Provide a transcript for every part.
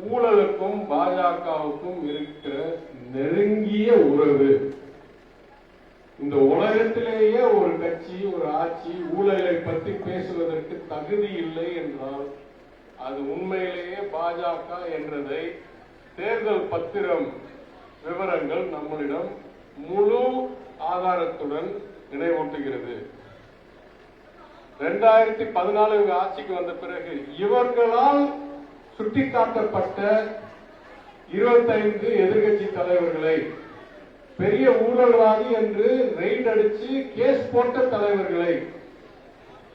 ஊழலுக்கும் பாஜகவுக்கும் இருக்கிற நெருங்கிய உறவு. இந்த உலகத்திலேயே ஒரு கட்சி ஒரு ஆட்சி ஊழலை பற்றி பேசுவதற்கு தகுதி இல்லை என்றால் அது உண்மையிலேயே பாஜக என்றதை தேர்தல் பத்திரம் விவரங்கள் நம்மளிடம் முழு ஆதாரத்துடன் நினைவூட்டுகிறது. ரெண்டாயிரத்தி பதினாலு ஆட்சிக்கு வந்த பிறகு இவர்களால் சுட்டிக்காட்டப்பட்ட இருபத்தைந்து எதிர்கட்சி தலைவர்களை பெரிய ஊழல்வாதி என்று ரெய்ட் அடிச்சு கேஸ் போட்ட தலைவர்களை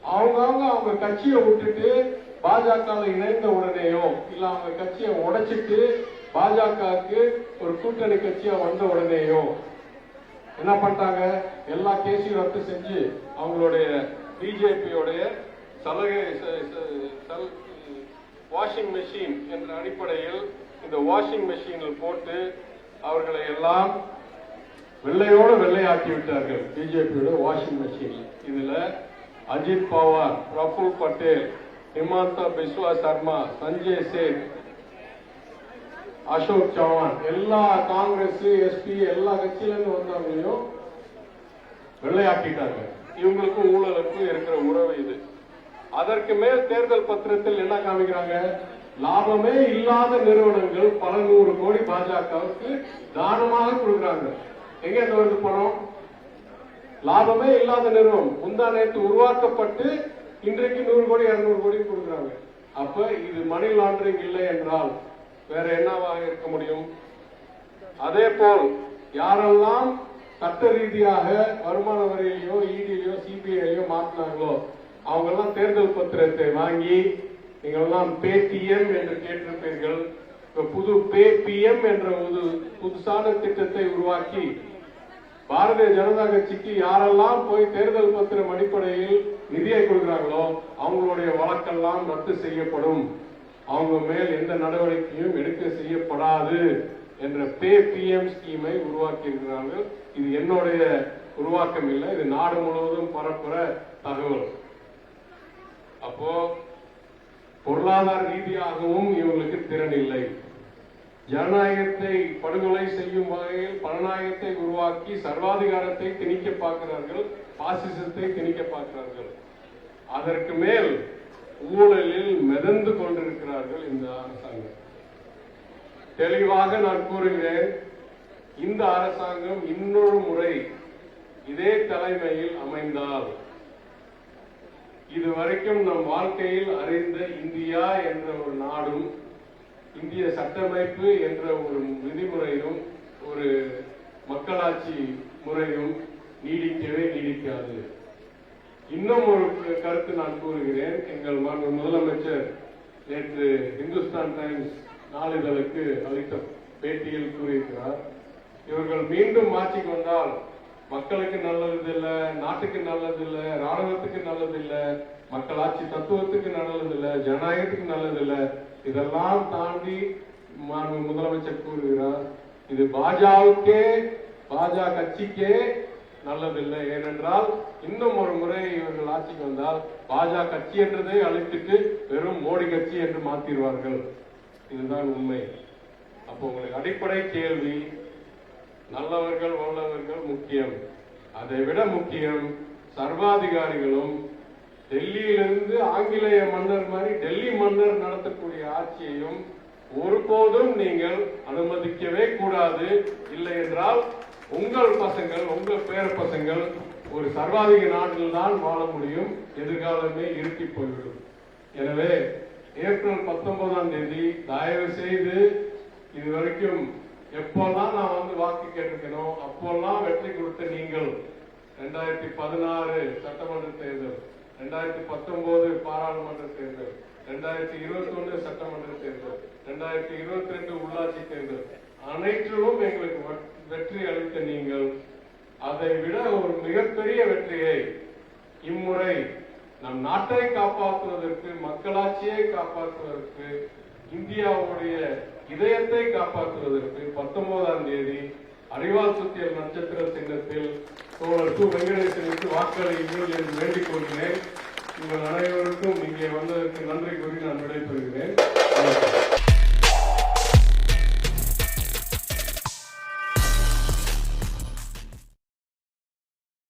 அவங்கவுங்க அவங்க கட்சியை விட்டுட்டு பாஜக இணைந்த உடனேயோ இல்ல அவங்க கட்சியை உடைச்சிட்டு பாஜகவுக்கு ஒரு கூட்டணி கட்சியா வந்த உடனேயோ என்ன பண்ணிட்டாங்க? எல்லா கேஸையும் ரத்து செஞ்சு அவங்களுடைய பிஜேபியோடைய சலுகை வாஷிங் மெஷின் என்ற அடிப்படையில் இந்த வாஷிங் மெஷினில் போட்டு அவர்களை எல்லாம் வெள்ளையோடு வெள்ளையாக்கி விட்டார்கள். பிஜேபியோட வாஷிங் மெஷின் இதுல அஜித் பவார் பிரபுல் பட்டேல் ஹிமாந்தா பிஸ்வா சர்மா சஞ்சய் சேத் அசோக் சவான் எல்லா காங்கிரஸ் எஸ்பி எல்லா கட்சியிலிருந்து வந்தவங்களையும் வெள்ளையாக்கிட்டாங்க இவங்களுக்கும் ஊழலுக்கும் இருக்கிற உறவு இது. அதற்கு மேல் தேர்தல் பத்திரத்தில் என்ன காமிக்கிறாங்க? லாபமே இல்லாத நிறுவனங்கள் பல நூறு கோடி பாஜகவுக்கு தானமாக கொடுக்குறாங்க. எங்க இருந்து வருது பணம்? லாபமே இல்லாத நிறுவனம். முந்தா நேற்று உருவாக்கப்பட்டு இன்றைக்கு நூறு கோடி இருநூறு கோடி கொடுக்குறாங்க. அப்ப இது மணி லாண்டரிங் இல்லை என்றால் வேற என்னவாக இருக்க முடியும்? அதே போல் யாரெல்லாம் சட்ட ரீதியாக வருமான வரியிலையோ இடியிலையோ சிபிஐலையோ மாற்றினாங்களோ அவங்க எல்லாம் தேர்தல் பத்திரத்தை வாங்கி நீங்கள் எல்லாம் பேடிஎம் என்று கேட்டிருப்பீர்கள். புது பேபிஎம் என்ற ஒரு புதுசான திட்டத்தை உருவாக்கி பாரதிய ஜனதா கட்சிக்கு யாரெல்லாம் போய் தேர்தல் பத்திரம் அடிப்படையில் நிதியை கொடுக்கிறாங்களோ அவங்களுடைய வழக்கெல்லாம் ரத்து செய்யப்படும். அவங்க மேல் எந்த நடவடிக்கையும் எடுக்க செய்யப்படாது என்ற பே பிஎம் ஸ்கீமை உருவாக்கி இருக்கிறார்கள் இது என்னுடைய உருவாக்கம் இல்லை இது நாடு முழுவதும் பரப்புற தகவல். அப்போ பொருளாதார ரீதியாகவும் இவங்களுக்கு திறன் இல்லை. ஜனநாயகத்தை படுகொலை செய்யும் வகையில் பலநாயகத்தை உருவாக்கி சர்வாதிகாரத்தை திணிக்க பார்க்கிறார்கள் பாசிசத்தை திணிக்க பார்க்கிறார்கள். அதற்கு மேல் ஊழலில் மிதந்து கொண்டிருக்கிறார்கள் இந்த அரசாங்கம். தெளிவாக நான் கூறுகிறேன் இந்த அரசாங்கம் இன்னொரு முறை இதே தலைமையில் அமைந்தால் இதுவரைக்கும் நம் வாழ்க்கையில் அறிந்த இந்தியா என்ற ஒரு நாடும் இந்திய சட்டமைப்பு என்ற ஒரு விதிமுறையும் ஒரு மக்களாட்சி முறையும் நீடிக்கவே நீடிக்காது. இன்னும் ஒரு கருத்து நான் கூறுகிறேன். எங்கள் மாண்பு முதலமைச்சர் நேற்று இந்துஸ்தான் டைம்ஸ் நாளிதழுக்கு அளித்த பேட்டியில் கூறியிருக்கிறார். இவர்கள் மீண்டும் மாற்றிக்கொண்டால் மக்களுக்கு நல்லது இல்லை நாட்டுக்கு நல்லது இல்லை ராணுவத்துக்கு நல்லது இல்லை மக்களாட்சி தத்துவத்துக்கு நல்லது இல்ல ஜனநாயகத்துக்கு நல்லது இல்லை இதெல்லாம் தாண்டி முதலமைச்சர் கூறுகிறார் இது பாஜகவுக்கே பாஜக கட்சிக்கே நல்லதில்லை. ஏனென்றால் இன்னும் ஒரு முறை இவர்கள் ஆட்சிக்கு வந்தால் பாஜக கட்சி என்றதை அழைத்துட்டு வெறும் மோடி கட்சி என்று மாத்திடுவார்கள் இதுதான் உண்மை. அப்போ உங்களுக்கு அடிப்படை கேள்வி நல்லவர்கள் வல்லவர்கள் முக்கியம். அதை விட முக்கியம் சர்வாதிகாரிகளும் டெல்லியிலிருந்து ஆங்கிலேய மன்னர் மாதிரி டெல்லி மன்னர் நடத்தக்கூடிய ஆட்சியையும் ஒருபோதும் நீங்கள் அனுமதிக்கவே கூடாது. இல்லை என்றால் உங்கள் பசங்கள் உங்கள் பேர பசங்கள் ஒரு சர்வாதிக நாட்டில் தான் வாழ முடியும். எதிர்காலமே இருட்டி போய்விடும். எனவே ஏப்ரல் பத்தொன்பதாம் தேதி தயவு செய்து இதுவரைக்கும் எப்போல்லாம் நான் வந்து வாக்கு கேட்டிருக்கேனோ அப்போல்லாம் வெற்றி கொடுத்த நீங்கள் ரெண்டாயிரத்தி பதினாறு சட்டமன்ற தேர்தல் ரெண்டாயிரத்தி பத்தொன்பது பாராளுமன்ற தேர்தல் ரெண்டாயிரத்தி இருபத்தி ஒன்று சட்டமன்ற தேர்தல் ரெண்டாயிரத்தி இருபத்தி ரெண்டு உள்ளாட்சி தேர்தல். அனைத்திலும் எங்களுக்கு வெ- வெற்றி அளித்த நீங்கள். அதை விட ஒரு மிகப்பெரிய வெற்றியை இம்முறை நம் நாட்டை காப்பாற்றுவதற்கு மக்களாட்சியை காப்பாற்றுவதற்கு இந்தியாவுடைய இதயத்தை காப்பாற்றுவதற்கு பத்தொன்பதாம் தேதி அறிவால் சுத்தியல் நட்சத்திர சின்னத்தில் தோழர் கு வெங்கடேசனுக்கு வாக்களியுங்கள் என்று வேண்டிக் கொள்கிறேன். உங்கள் அனைவருக்கும் இங்கே வந்ததற்கு நன்றி கூறி நான் விடைபெறுகிறேன்.